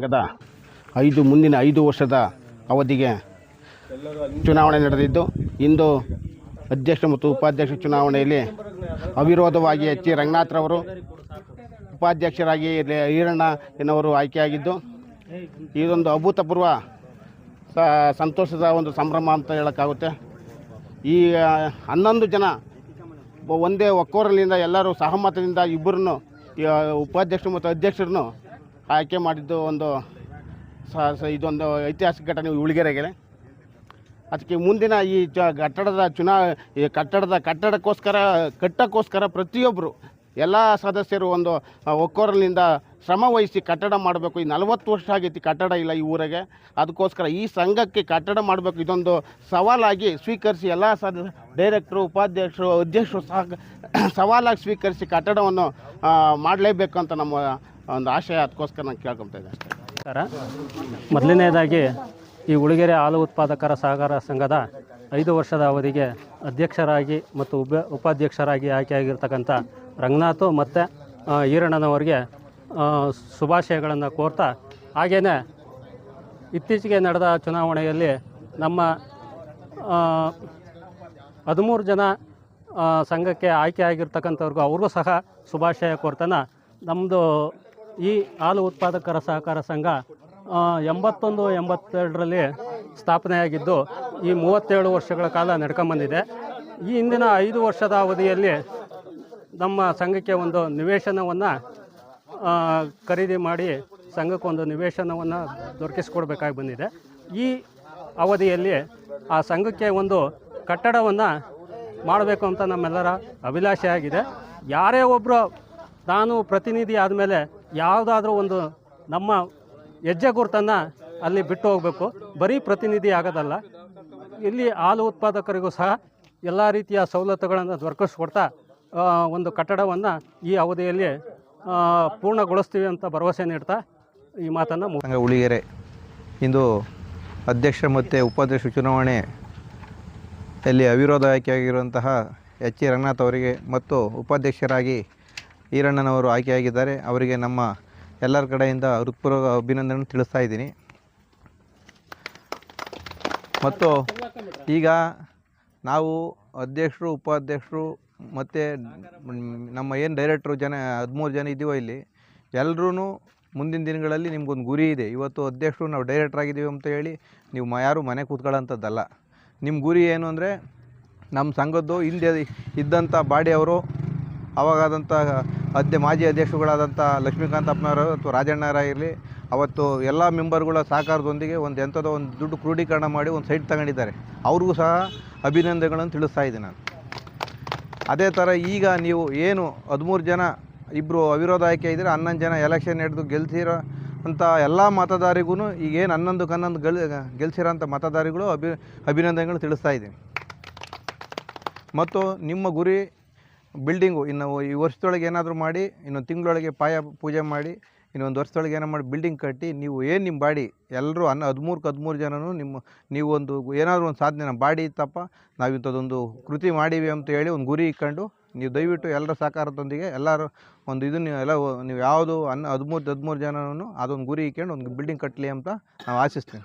ಸಂಘದ ಐದು ಮುಂದಿನ ಐದು ವರ್ಷದ ಅವಧಿಗೆ ಚುನಾವಣೆ ನಡೆದಿದ್ದು, ಇಂದು ಅಧ್ಯಕ್ಷ ಮತ್ತು ಉಪಾಧ್ಯಕ್ಷ ಚುನಾವಣೆಯಲ್ಲಿ ಅವಿರೋಧವಾಗಿ ಎಚ್ ರಂಗನಾಥ್ರವರು ಉಪಾಧ್ಯಕ್ಷರಾಗಿ ಈರಣ್ಣ ಎನ್ನುವರು ಆಯ್ಕೆಯಾಗಿದ್ದು, ಇದೊಂದು ಅಭೂತಪೂರ್ವ ಸಂತೋಷದ ಒಂದು ಸಂಭ್ರಮ ಅಂತ ಹೇಳೋಕ್ಕಾಗುತ್ತೆ. ಈ ಹನ್ನೊಂದು ಜನ ಒಂದೇ ಒಕ್ಕೋರಲಿಂದ ಎಲ್ಲರೂ ಸಹಮತದಿಂದ ಇಬ್ಬರನ್ನು ಉಪಾಧ್ಯಕ್ಷರು ಮತ್ತು ಅಧ್ಯಕ್ಷರನ್ನು ಆಯ್ಕೆ ಮಾಡಿದ್ದು ಒಂದು ಸ ಇದೊಂದು ಐತಿಹಾಸಿಕ ಘಟನೆ ಉಳಿಗೆರೆಗೆ ಅದಕ್ಕೆ ಮುಂದಿನ ಈ ಚ ಕಟ್ಟಡದ ಚುನಾ, ಈ ಕಟ್ಟಡದ ಕಟ್ಟಡಕ್ಕೋಸ್ಕರ, ಕಟ್ಟಕ್ಕೋಸ್ಕರ ಪ್ರತಿಯೊಬ್ಬರು ಎಲ್ಲ ಸದಸ್ಯರು ಒಂದು ಒಕ್ಕೋರಲಿಂದ ಶ್ರಮ ವಹಿಸಿ ಕಟ್ಟಡ ಮಾಡಬೇಕು. ಈ ನಲವತ್ತು ವರ್ಷ ಆಗೈತಿ ಕಟ್ಟಡ ಇಲ್ಲ ಈ ಊರಿಗೆ. ಅದಕ್ಕೋಸ್ಕರ ಈ ಸಂಘಕ್ಕೆ ಕಟ್ಟಡ ಮಾಡಬೇಕು. ಇದೊಂದು ಸವಾಲಾಗಿ ಸ್ವೀಕರಿಸಿ ಎಲ್ಲ ಸದ, ಡೈರೆಕ್ಟ್ರು, ಉಪಾಧ್ಯಕ್ಷರು, ಅಧ್ಯಕ್ಷರು ಸಹ ಸವಾಲಾಗಿ ಸ್ವೀಕರಿಸಿ ಕಟ್ಟಡವನ್ನು ಮಾಡಲೇಬೇಕು ಅಂತ ನಮ್ಮ ಒಂದು ಆಶಯ, ಅದಕ್ಕೋಸ್ಕರ ನಾನು ಕೇಳ್ಕೊತಾ ಇದ್ದೆ ಅಷ್ಟೇ. ಸರ ಮೊದಲನೇದಾಗಿ ಈ ಉಳಿಗೆರೆ ಹಾಲು ಉತ್ಪಾದಕರ ಸಹಕಾರ ಸಂಘದ ಐದು ವರ್ಷದ ಅವಧಿಗೆ ಅಧ್ಯಕ್ಷರಾಗಿ ಮತ್ತು ಉಪ, ಉಪಾಧ್ಯಕ್ಷರಾಗಿ ಆಯ್ಕೆಯಾಗಿರ್ತಕ್ಕಂಥ ರಂಗನಾಥ್ ಮತ್ತು ಈರಣ್ಣನವರಿಗೆ ಶುಭಾಶಯಗಳನ್ನು ಕೋರ್ತಾ ಹಾಗೆಯೇ ಇತ್ತೀಚೆಗೆ ನಡೆದ ಚುನಾವಣೆಯಲ್ಲಿ ನಮ್ಮ ಹದಿಮೂರು ಜನ ಸಂಘಕ್ಕೆ ಆಯ್ಕೆ ಆಗಿರ್ತಕ್ಕಂಥವ್ರಿಗೂ ಅವ್ರಿಗೂ ಸಹ ಶುಭಾಶಯ ಕೋರ್ತಾನ. ನಮ್ಮದು ಈ ಹಾಲು ಉತ್ಪಾದಕರ ಸಹಕಾರ ಸಂಘ ಎಂಬತ್ತೊಂದು, ಎಂಬತ್ತೆರಡರಲ್ಲಿ ಸ್ಥಾಪನೆಯಾಗಿದ್ದು ಈ ಮೂವತ್ತೇಳು ವರ್ಷಗಳ ಕಾಲ ನಡ್ಕೊಂಬಂದಿದೆ ಈ ಹಿಂದಿನ ಐದು ವರ್ಷದ ಅವಧಿಯಲ್ಲಿ ನಮ್ಮ ಸಂಘಕ್ಕೆ ಒಂದು ನಿವೇಶನವನ್ನು ಖರೀದಿ ಮಾಡಿ ಸಂಘಕ್ಕೊಂದು ನಿವೇಶನವನ್ನು ದೊರಕಿಸ್ಕೊಡ್ಬೇಕಾಗಿ ಬಂದಿದೆ. ಈ ಅವಧಿಯಲ್ಲಿ ಆ ಸಂಘಕ್ಕೆ ಒಂದು ಕಟ್ಟಡವನ್ನು ಮಾಡಬೇಕು ಅಂತ ನಮ್ಮೆಲ್ಲರ ಅಭಿಲಾಷೆ ಆಗಿದೆ ಯಾರೇ ಒಬ್ಬರು ನಾನು ಪ್ರತಿನಿಧಿ ಆದಮೇಲೆ ಯಾವುದಾದ್ರೂ ಒಂದು ನಮ್ಮ ಹೆಜ್ಜೆ ಗುರುತನ್ನು ಅಲ್ಲಿ ಬಿಟ್ಟು ಹೋಗಬೇಕು. ಬರೀ ಪ್ರತಿನಿಧಿ ಆಗೋದಲ್ಲ. ಇಲ್ಲಿ ಹಾಲು ಉತ್ಪಾದಕರಿಗೂ ಸಹ ಎಲ್ಲ ರೀತಿಯ ಸವಲತ್ತುಗಳನ್ನು ದೊರಕಿಸ್ಕೊಡ್ತಾ ಒಂದು ಕಟ್ಟಡವನ್ನು ಈ ಅವಧಿಯಲ್ಲಿ ಪೂರ್ಣಗೊಳಿಸ್ತೀವಿ ಅಂತ ಭರವಸೆ ನೀಡ್ತಾ ಈ ಮಾತನ್ನು ಸಂಘ ಉಳಿಗೆರೆ ಇಂದು ಅಧ್ಯಕ್ಷ ಮತ್ತು ಉಪಾಧ್ಯಕ್ಷ ಚುನಾವಣೆ ಅಲ್ಲಿ ಅವಿರೋಧ ಆಯ್ಕೆಯಾಗಿರುವಂತಹ ಎಚ್ ಎ ರಂಗನಾಥ್ ಅವರಿಗೆ ಮತ್ತು ಉಪಾಧ್ಯಕ್ಷರಾಗಿ ಈರಣ್ಣನವರು ಆಯ್ಕೆಯಾಗಿದ್ದಾರೆ. ಅವರಿಗೆ ನಮ್ಮ ಎಲ್ಲರ ಕಡೆಯಿಂದ ಹೃತ್ಪೂರ್ವಕ ಅಭಿನಂದನೆ ತಿಳಿಸ್ತಾ ಇದ್ದೀನಿ. ಮತ್ತು ಈಗ ನಾವು ಅಧ್ಯಕ್ಷರು, ಉಪಾಧ್ಯಕ್ಷರು ಮತ್ತು ನಮ್ಮ ಏನು ಡೈರೆಕ್ಟ್ರು ಜನ, ಹದಿಮೂರು ಜನ ಇದ್ದೀವೋ ಇಲ್ಲಿ ಎಲ್ಲರೂ ಮುಂದಿನ ದಿನಗಳಲ್ಲಿ ನಿಮ್ಗೊಂದು ಗುರಿ ಇದೆ. ಇವತ್ತು ಅಧ್ಯಕ್ಷರು ನಾವು ಡೈರೆಕ್ಟ್ರ್ ಆಗಿದ್ದೀವಿ ಅಂತ ಹೇಳಿ ನೀವು ಮ, ಯಾರು ಮನೆ ಕೂತ್ಕೊಳ್ಳೋಂಥದ್ದಲ್ಲ. ನಿಮ್ಮ ಗುರಿ ಏನು ಅಂದರೆ ನಮ್ಮ ಸಂಘದ್ದು ಹಿಂದೆ ಇದ್ದಂಥ ಬಾಡಿ ಅವರು ಅವಾಗಾದಂಥ ಅಧ್ಯ ಮಾಜಿ ಅಧ್ಯಕ್ಷಗಳಾದಂಥ ಲಕ್ಷ್ಮೀಕಾಂತ್ ಅಪ್ಪನವರು ಅಥವಾ ರಾಜಣ್ಣರಾಗಿರಲಿ ಅವತ್ತು ಎಲ್ಲ ಮೆಂಬರ್ಗಳ ಸಹಕಾರದೊಂದಿಗೆ ಒಂದು ಎಂಥದೋ ಒಂದು ದುಡ್ಡು ಕ್ರೋಢೀಕರಣ ಮಾಡಿ ಒಂದು ಸೈಟ್ ತಗೊಂಡಿದ್ದಾರೆ. ಅವ್ರಿಗೂ ಸಹ ಅಭಿನಂದನೆಗಳನ್ನು ತಿಳಿಸ್ತಾ ಇದ್ದೀನಿ ನಾನು. ಅದೇ ಥರ ಈಗ ನೀವು ಏನು ಹದಿಮೂರು ಜನ ಇಬ್ಬರು ಅವಿರೋಧ ಆಯ್ಕೆ ಇದ್ದರೆ ಹನ್ನೊಂದು ಜನ ಎಲೆಕ್ಷನ್ ಹಿಡಿದು ಗೆಲ್ಸಿರೋ ಅಂಥ ಎಲ್ಲ ಮತದಾರಿಗೂ ಈಗೇನು ಹನ್ನೊಂದಕ್ಕೆ ಹನ್ನೊಂದು ಗೆಲ್ ಗೆಲ್ಸಿರೋಂಥ ಮತದಾರಿಗಳು ಅಭಿ, ಅಭಿನಂದನೆಗಳು ತಿಳಿಸ್ತಾ ಇದ್ದೀನಿ. ಮತ್ತು ನಿಮ್ಮ ಗುರಿ ಬಿಲ್ಡಿಂಗು, ಇನ್ನು ಈ ವರ್ಷದೊಳಗೆ ಏನಾದರೂ ಮಾಡಿ ಇನ್ನೊಂದು ತಿಂಗಳೊಳಗೆ ಪಾಯ ಪೂಜೆ ಮಾಡಿ ಇನ್ನೊಂದು ವರ್ಷದೊಳಗೆ ಏನೋ ಮಾಡಿ ಬಿಲ್ಡಿಂಗ್ ಕಟ್ಟಿ, ನೀವು ಏನು ನಿಮ್ಮ ಬಾಡಿ ಎಲ್ಲರೂ ಅನ್ನ ಹದಿಮೂರಕ್ಕೆ ಹದಿಮೂರು ಜನನೂ ನಿಮ್ಮ, ನೀವು ಒಂದು ಏನಾದರೂ ಒಂದು ಸಾಧನೆ ನಮ್ಮ ಬಾಡಿ ಇತ್ತಪ್ಪ, ನಾವು ಇಂಥದ್ದೊಂದು ಕೃತಿ ಮಾಡೀವಿ ಅಂತ ಹೇಳಿ ಒಂದು ಗುರಿ ಇಟ್ಕೊಂಡು ನೀವು ದಯವಿಟ್ಟು ಎಲ್ಲರ ಸಹಕಾರದೊಂದಿಗೆ ಎಲ್ಲರೂ ಒಂದು ಇದನ್ನು ಎಲ್ಲ ನೀವು ಯಾವುದು ಅನ್ನ ಹದಿಮೂರು ಹದಿಮೂರು ಜನನು ಅದೊಂದು ಗುರಿ ಇಟ್ಕೊಂಡು ಒಂದು ಬಿಲ್ಡಿಂಗ್ ಕಟ್ಟಲಿ ಅಂತ ನಾವು ಆಶಿಸ್ತೀನಿ